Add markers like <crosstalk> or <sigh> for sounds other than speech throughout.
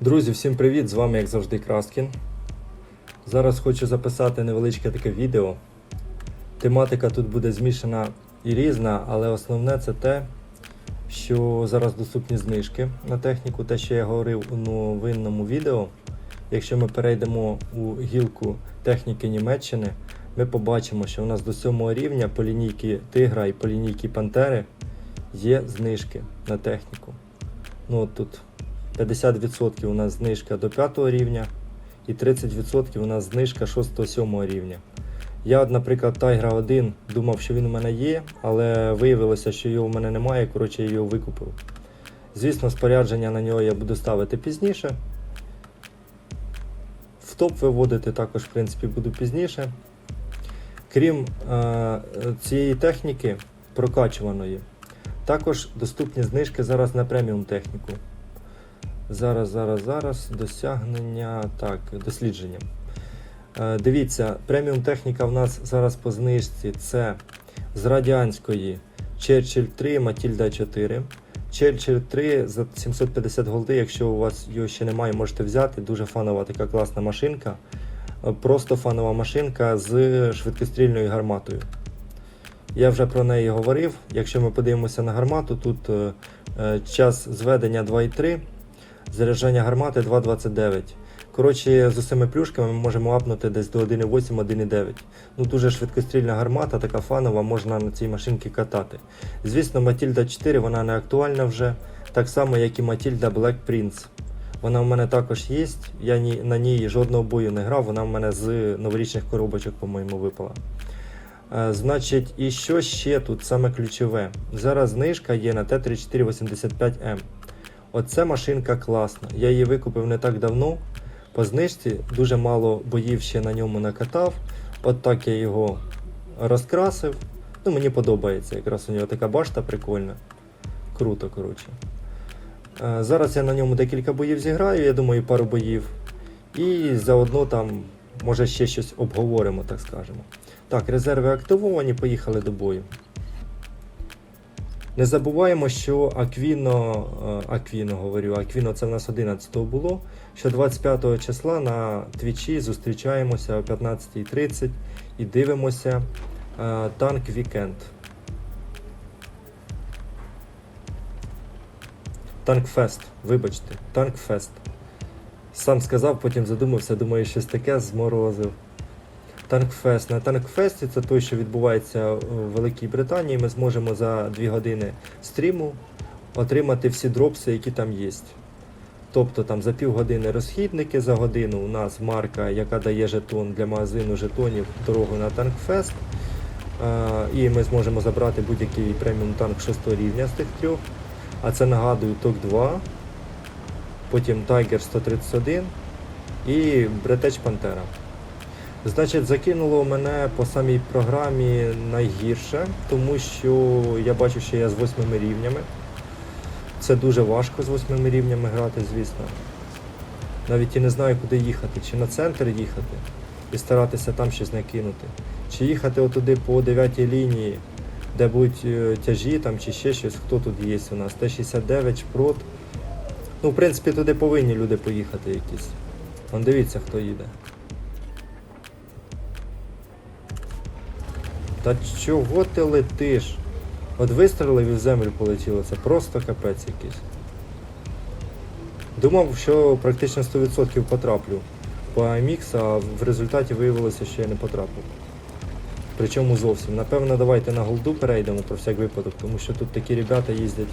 Друзі, всім привіт! З вами, як завжди, Краскін. Зараз хочу записати невеличке таке відео. Тематика тут буде змішана і різна, але основне це те, що зараз доступні знижки на техніку, те, що я говорив у новинному відео. Якщо ми перейдемо у гілку техніки Німеччини, ми побачимо, що у нас до 7 рівня по лінійки Тигра і по лінійки Пантери є знижки на техніку. Ну, от тут 50% у нас знижка до 5 рівня і 30% у нас знижка 6-7 рівня. Я, наприклад, Тайгра 1 думав, що він у мене є, але виявилося, що його у мене немає, коротше, я його викупив. Звісно, спорядження на нього я буду ставити пізніше. В топ виводити також, в принципі, буду пізніше. Крім е, цієї техніки прокачуваної, також доступні знижки зараз на преміум техніку. Зараз, зараз, зараз досягнення. Так, дослідження. Е, дивіться, преміум техніка в нас зараз по знижці це з радянської Churchill 3, Matilda 4. Churchill 3 за 750 голди, якщо у вас його ще немає, можете взяти. Дуже фанова така класна машинка. Е, Просто фанова машинка з швидкострільною гарматою. Я вже про неї говорив. Якщо ми подивимося на гармату, тут е, час зведення 2,3, заряджання гармати 2,29. Коротше, з усіми плюшками ми можемо апнути десь до 1,8-1,9. Ну дуже швидкострільна гармата, така фанова, можна на цій машинці катати. Звісно, Матільда 4 вона не актуальна вже, так само, як і Матільда Black Prince. Вона в мене також є. Я ні, на ній жодного бою не грав, вона в мене з новорічних коробочок, по-моєму, випала. Е, Значить, і що ще тут саме ключове? Зараз знижка є на Т-3485М. Оце машинка класна. Я її викупив не так давно. По знижці дуже мало боїв ще на ньому накатав. От так я його розкрасив. Ну, мені подобається. Якраз у нього така башта прикольна. Круто, коротше. Е, Зараз я на ньому декілька боїв зіграю, я думаю, пару боїв. І заодно там, може, ще щось обговоримо, так скажемо. Так, резерви активовані, поїхали до бою. Не забуваємо, що Аквіно, е, Аквіно говорю, Аквіно це в нас 11 було. Що 25 числа на твічі зустрічаємося о 15.30 і дивимося е, танк Вікенд. Танкфест, вибачте, Танкфест. Сам сказав, потім задумався, думаю, щось таке зморозив. Танкфест. На Танкфесті це той, що відбувається в Великій Британії. Ми зможемо за 2 години стріму отримати всі дропси, які там є. Тобто там за півгодини розхідники, за годину у нас марка, яка дає жетон для магазину жетонів дорогу на Танкфест. Е, І ми зможемо забрати будь-який преміум танк 6 рівня з тих трьох. А це нагадую ТОК-2, потім Tiger 131 і Бретеч Пантера. Значить, закинуло мене по самій програмі найгірше, тому що я бачу, що я з восьмими рівнями. Це дуже важко з восьмими рівнями грати, звісно. Навіть і не знаю, куди їхати. Чи на центр їхати і старатися там щось накинути. Чи їхати отуди по 9 лінії, де будуть е, тяжі там, чи ще щось, хто тут є у нас? Т-69, Шпрот. Ну, в принципі, туди повинні люди поїхати якісь. Вон дивіться, хто їде. Та чого ти летиш? От вистрелив і в землю полетіло, це просто капець якийсь. Думав, що практично 100% потраплю по AMX, а в результаті виявилося, що я не потрапив. Причому зовсім. Напевно, давайте на голду перейдемо про всяк випадок, тому що тут такі ребята їздять.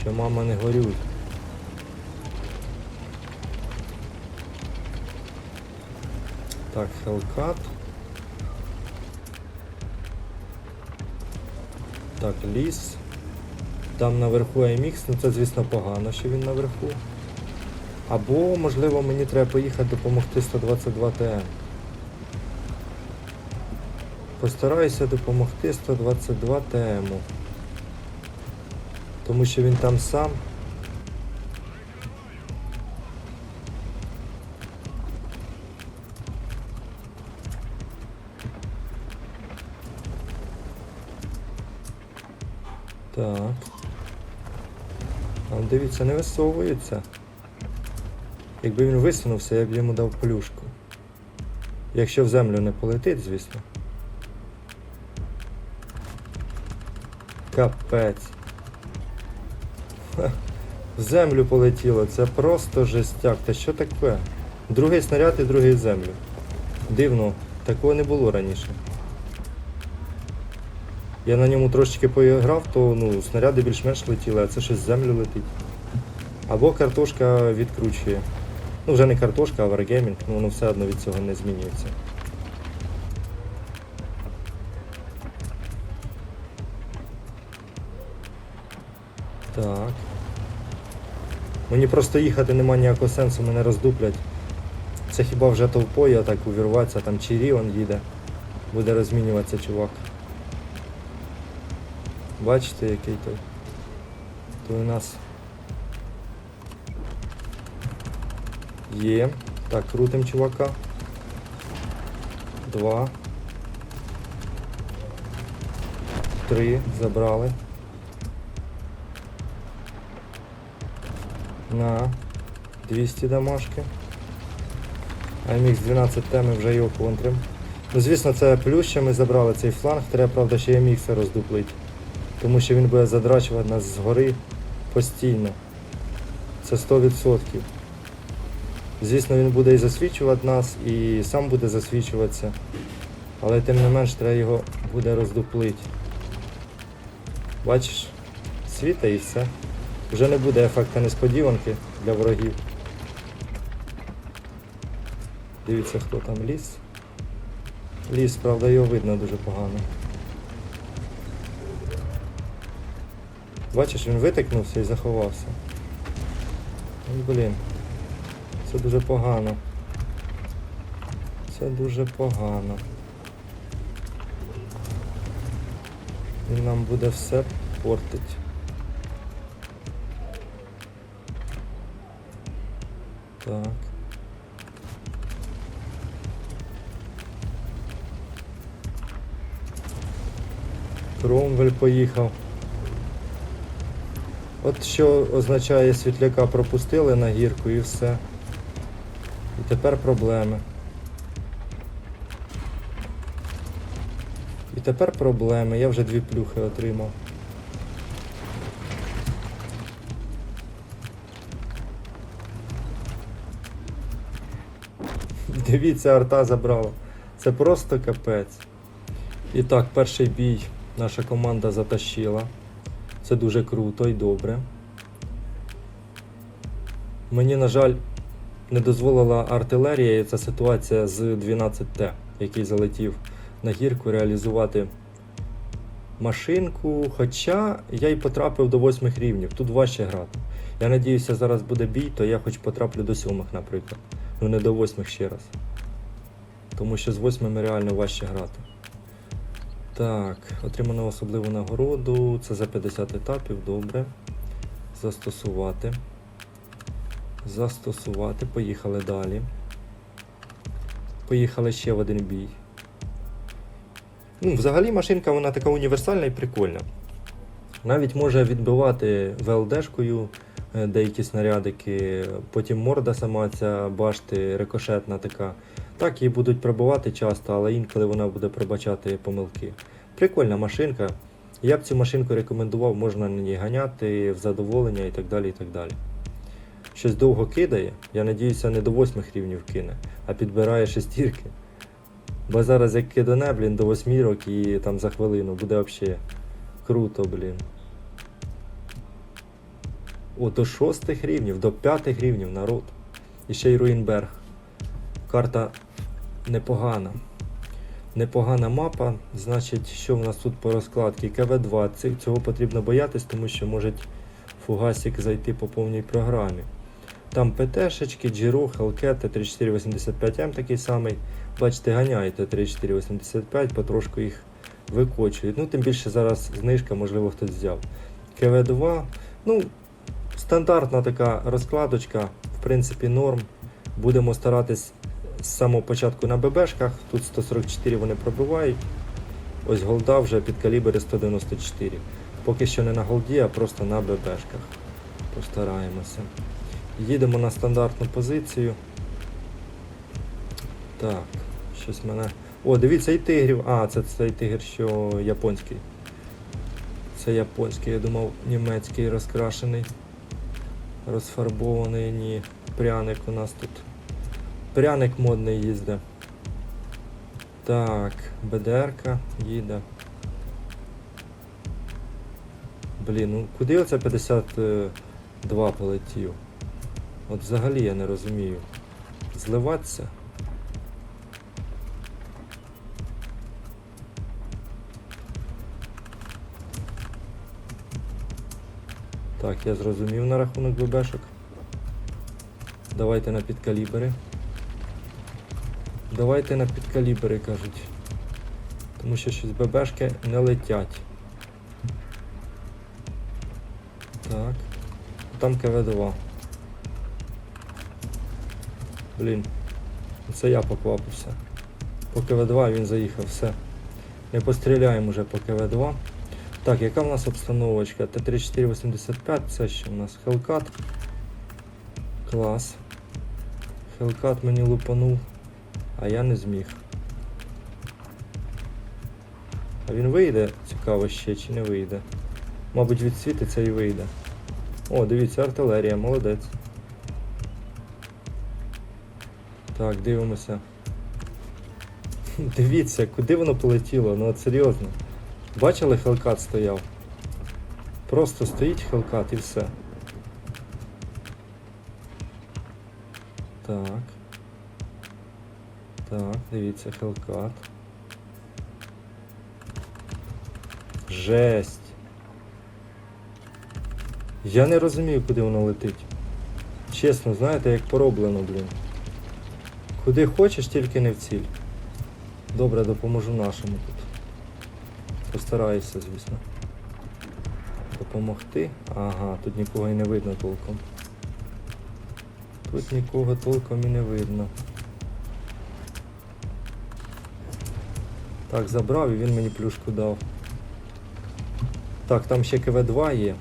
Що мама не горюй. Так, Hellcat. Так, ліс. Там наверху AMX, ну це звісно погано, що він наверху. Або, можливо, мені треба поїхати допомогти 122 ТМ. Постараюся допомогти 122 ТМ. Тому що він там сам. Так. А дивіться, не висовується. Якби він висунувся, я б йому дав плюшку. Якщо в землю не полетить, звісно. Капець. В землю полетіло, це просто жестяк. Та що таке? Другий снаряд і другий землю. Дивно, такого не було раніше. Я на ньому трошечки поіграв, то ну, снаряди більш-менш летіли, а це щось в землю летить. Або картошка відкручує. Ну, вже не картошка, а Wargaming, ну воно все одно від цього не змінюється. Так. Мені просто їхати нема ніякого сенсу, мене роздуплять. Це хіба вже толпою, а так увірватися, там Чиріон їде. Буде розмінюватися чувак. Бачите, який той? То у нас є. Так, крутим чувака. Два. Три. Забрали. На 200 дамашки. AMX 12T ми вже його контрим. Ну, звісно, це плюс, що ми забрали цей фланг, треба, правда, ще AMX роздуплить. Тому що він буде задрачувати нас згори постійно. Це 100%. Звісно, він буде і засвічувати нас, і сам буде засвічуватися. Але тим не менш треба його буде роздуплити. Бачиш? Світа і все. Вже не буде ефекту несподіванки для ворогів. Дивіться, хто там ліс. Ліс, правда, його видно дуже погано. Бачиш, він витикнувся і заховався. Ну, блін. Це дуже погано. Це дуже погано. Він нам буде все портить. Так. Кромвель поїхав. От що означає світляка пропустили на гірку і все. І тепер проблеми. І тепер проблеми. Я вже дві плюхи отримав. Дивіться, арта забрала. Це просто капець. І так, перший бій наша команда затащила. Це дуже круто і добре. Мені, на жаль, не дозволила артилерія і ця ситуація з 12Т, який залетів на гірку, реалізувати машинку. Хоча я й потрапив до 8 рівнів, тут важче грати. Я надіюся, зараз буде бій, то я хоч потраплю до 7, наприклад. Ну не до 8 ще раз. Тому що з 8 реально важче грати. Так, отримано особливу нагороду. Це за 50 етапів, добре. Застосувати. Застосувати. Поїхали далі. Поїхали ще в один бій. Ну, взагалі машинка вона така універсальна і прикольна. Навіть може відбивати ВЛДшкою е, деякі снарядики, потім морда сама ця башти рикошетна така. Так, її будуть пробивати часто, але інколи вона буде пробачати помилки. Прикольна машинка. Я б цю машинку рекомендував, можна на ній ганяти в задоволення і так далі. і так далі. Щось довго кидає, я надіюся, не до 8 рівнів кине, а підбирає шестірки. Бо зараз як кидане, блін, до восьмірок і там за хвилину буде взагалі круто, блін. О, до шостих рівнів, до п'ятих рівнів народ. І ще й Руїнберг. Карта непогана. Непогана мапа. Значить, що в нас тут по розкладці? КВ-2. Цього потрібно боятись, тому що може фугасик зайти по повній програмі. Там ПТшечки, Джиру, Hellcat, 3485М такий самий. Бачите, ганяєте 3485, потрошку їх викочують. Ну, тим більше зараз знижка, можливо, хтось взяв. КВ-2, ну, стандартна така розкладочка, в принципі, норм. Будемо старатись з самого початку на ББшках. Тут 144 вони пробивають. Ось голда вже під калібри 194. Поки що не на голді, а просто на ББшках. Постараємося. Їдемо на стандартну позицію. Так, щось мене. О, дивіться, і тигрів. А, це цей тигр, що японський. Це японський, я думав, німецький розкрашений. Розфарбований, ні. Пряник у нас тут. Пряник модний їздить. Так, БДРка їде. Блін, ну куди оце 52 полетів? От взагалі я не розумію. Зливатися? Так, я зрозумів на рахунок ББшок. Давайте на підкалібри. Давайте на підкалібри, кажуть. Тому що щось ББшки не летять. Так. Там КВ-2. Блін. Це я поквапився. По КВ-2 він заїхав, все. Ми постріляємо вже по КВ-2. Так, яка в нас обстановочка? Т-3485, це що у нас? Хелкат. Клас. Хелкат мені лупанув, а я не зміг. А він вийде, цікаво ще чи не вийде. Мабуть, відсвітиться і вийде. О, дивіться, артилерія, молодець. Так, дивимося. <laughs> Дивіться, куди воно полетіло, ну от серйозно. Бачили, хелкат стояв? Просто стоїть хелкат і все. Так. Так, дивіться, хелкат. Жесть. Я не розумію, куди воно летить. Чесно, знаєте, як пороблено, блін. Куди хочеш, тільки не в ціль. Добре, допоможу нашому тут. Постараюся, звісно. Допомогти. Ага, тут нікого і не видно толком. Тут нікого толком і не видно. Так, забрав і він мені плюшку дав. Так, там ще КВ-2 є.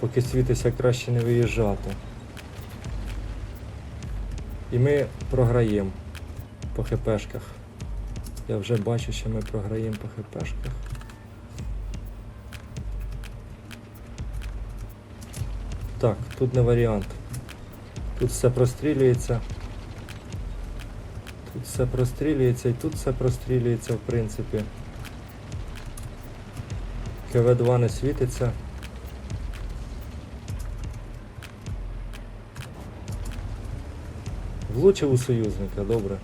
Поки світиться краще не виїжджати. І ми програємо по ХПшках. Я вже бачу, що ми програємо по ХПшках. Так, тут не варіант. Тут все прострілюється. Все прострілюється і тут все прострілюється, в принципі. КВ-2 не світиться. Влучив у союзника, добре.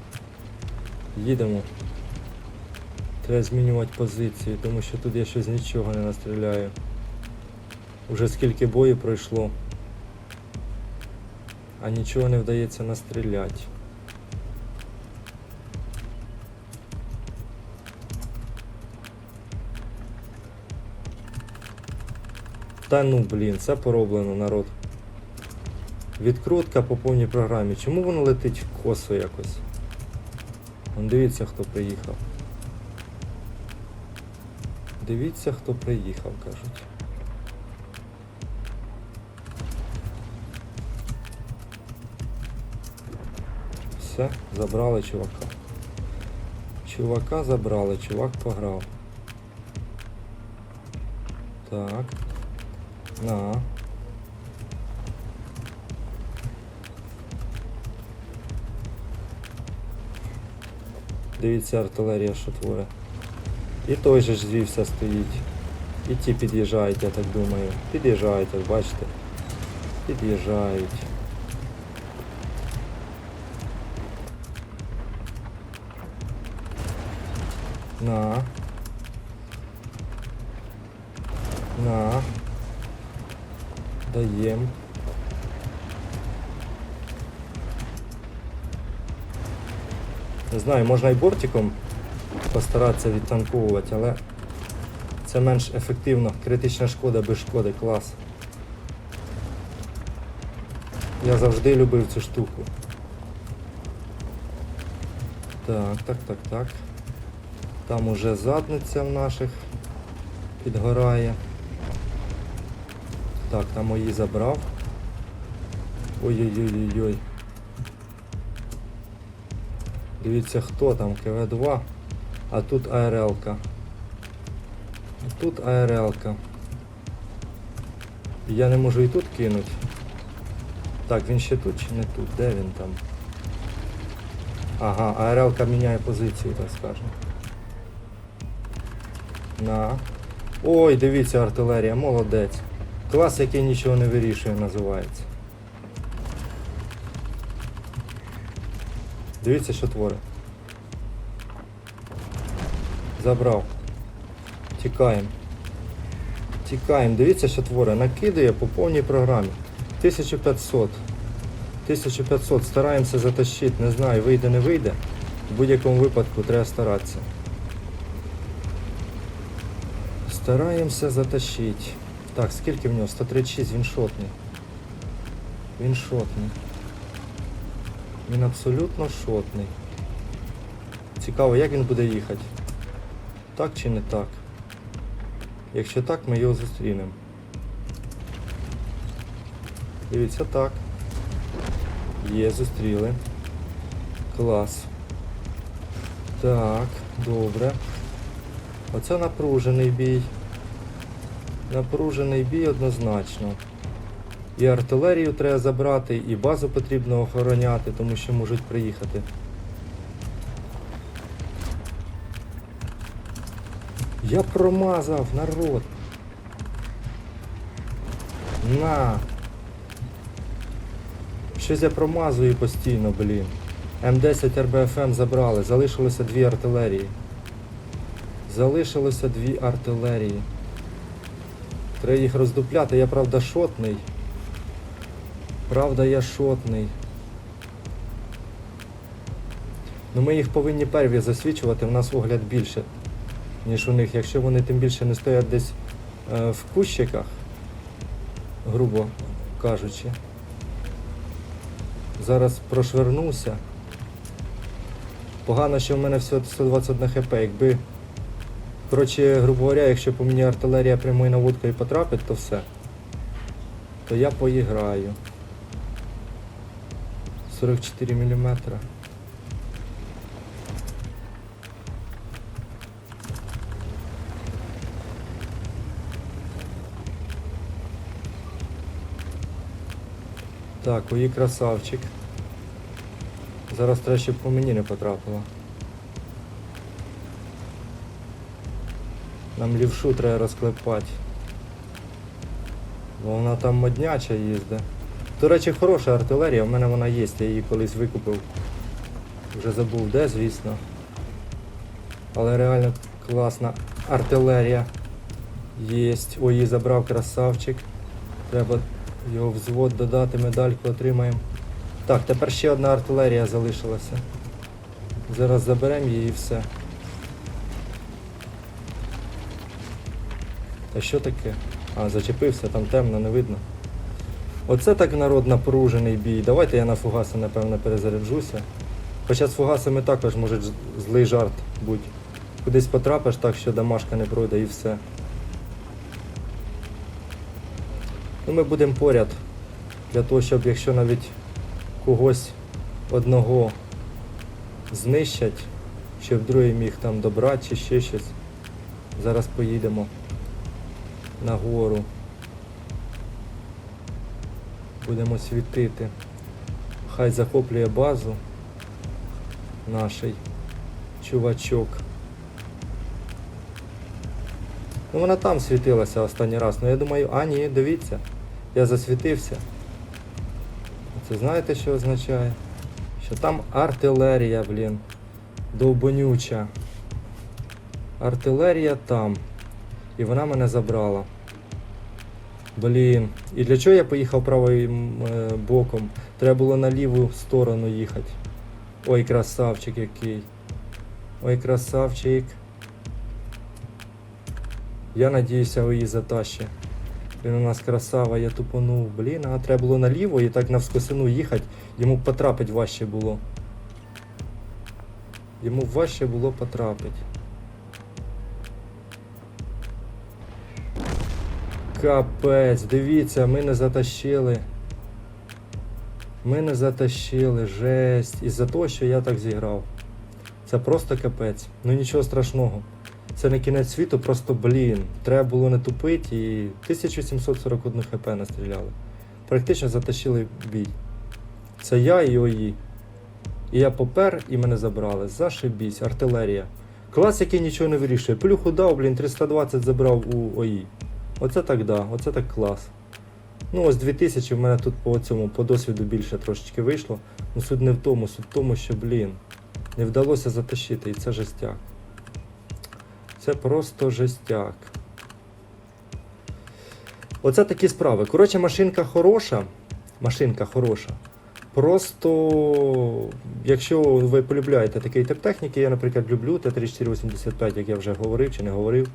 Їдемо. Треба змінювати позиції, тому що тут я щось нічого не настріляю. Уже скільки бою пройшло, а нічого не вдається настріляти. Та ну блін, це пороблено народ. Відкрутка по повній програмі. Чому воно летить косо якось? Вон дивіться, хто приїхав. Дивіться, хто приїхав, кажуть. Все, забрали чувака. Чувака забрали, чувак пограв. Так. На. Дивіться, артилерія що творить. І той же ж звівся стоїть. І ті під'їжджають, я так думаю. Під'їжджають, ось бачите. Під'їжджають. На. Даєм. Не знаю, можна і бортиком постаратися відтанковувати, але це менш ефективно. Критична шкода без шкоди, клас. Я завжди любив цю штуку. Так, так, так, так. Там уже задниця в наших підгорає. Так, там мої забрав. Ой-ой-ой-ой-ой. Дивіться, хто там, КВ-2, а тут АРЛ-ка. Тут АРЛ-ка. Я не можу і тут кинути. Так, він ще тут чи не тут? Де він там? Ага, АРЛ-ка міняє позицію, так скажемо. На. Ой, дивіться, артилерія, молодець. Клас, який нічого не вирішує, називається. Дивіться, що творить. Забрав. Тікаємо. Тікаємо. Дивіться, що творить. Накидає по повній програмі. 1500. 1500. Стараємося затащити. Не знаю, вийде, не вийде. В будь-якому випадку треба старатися. Стараємося затащити. Так, скільки в нього? 136, він шотний. Він абсолютно шотний. Цікаво, як він буде їхати. Так чи не так? Якщо так, ми його зустрінемо. Дивіться так. Є, зустріли. Клас. Так, добре. Оце напружений бій. Напружений бій однозначно. І артилерію треба забрати, і базу потрібно охороняти, тому що можуть приїхати. Я промазав, народ. На. Щось я промазую постійно, блін. М10 РБФМ забрали, залишилося дві артилерії. Залишилося дві артилерії. Треба їх роздупляти, я правда шотний. Правда, я шотний. Ну ми їх повинні перві засвічувати, в нас огляд більше, ніж у них. Якщо вони тим більше не стоять десь е, в кущиках, грубо кажучи. Зараз прошвернуся. Погано, що в мене всього 121 хп. Якби, коротше, грубо говоря, якщо по мені артилерія прямою наводкою потрапить, то все. То я поіграю. 44 мм. Так, ої красавчик. Зараз треба, щоб по мені не потрапило. Нам лівшу треба розклепати. Бо вона там модняча їздить. До речі, хороша артилерія, в мене вона є, я її колись викупив. Вже забув де, звісно. Але реально класна артилерія. Єсть. Ой, її забрав красавчик. Треба його взвод додати, медальку отримаємо. Так, тепер ще одна артилерія залишилася. Зараз заберемо її і все. Та що таке? А, зачепився, там темно, не видно. Оце так народ напружений бій. Давайте я на фугаси, напевно, перезаряджуся. Хоча з фугасами також може злий жарт бути. Кудись потрапиш так, що домашка не пройде і все. Ну, ми будемо поряд. Для того, щоб якщо навіть когось одного знищать, щоб другий міг там добрати чи ще щось. Зараз поїдемо на гору. Будемо світити. Хай захоплює базу наший чувачок. Ну вона там світилася останній раз. Ну я думаю, а ні, дивіться, я засвітився. Це знаєте, що означає? Що там артилерія, блін. Довбонюча. Артилерія там. І вона мене забрала. Блін. І для чого я поїхав правим е, боком? Треба було на ліву сторону їхати. Ой, красавчик який. Ой, красавчик. Я надіюся, ви її затащите. Він у нас красава, я тупонув. Блін, а треба було наліво і так навскосину їхати. Йому потрапить важче було. Йому важче було потрапити. Капець, дивіться, ми не затащили. Ми не затащили, жесть. Із-за того, що я так зіграв. Це просто капець. Ну нічого страшного. Це не кінець світу, просто блін. Треба було не тупити і 1741 хп настріляли. Практично затащили бій. Це я і ОІ. І я попер, і мене забрали. Зашибісь, артилерія. Клас, який нічого не вирішує. Плюху дав, блін, 320 забрав у ОІ. Оце так да, оце так клас. Ну, ось 2000 в мене тут по цьому по досвіду більше трошечки вийшло. Ну суть не в тому, суть в тому, що, блін, не вдалося затащити, і це жестяк. Це просто жестяк. Оце такі справи. Коротше, машинка хороша. Машинка хороша. Просто, якщо ви полюбляєте такий тип техніки, я, наприклад, люблю Т-3485, як я вже говорив чи не говорив.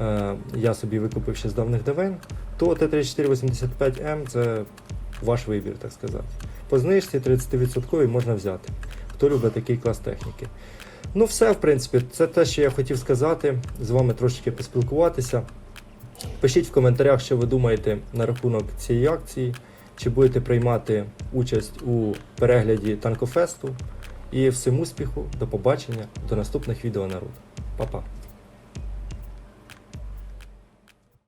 Е, я собі викупив ще з давних давен, то Т-3485М це ваш вибір, так сказати. По знижці 30% можна взяти. Хто любить такий клас техніки. Ну, все, в принципі, це те, що я хотів сказати. З вами трошечки поспілкуватися. Пишіть в коментарях, що ви думаєте на рахунок цієї акції, чи будете приймати участь у перегляді танкофесту. І всім успіху, до побачення, до наступних відео народ. Па-па.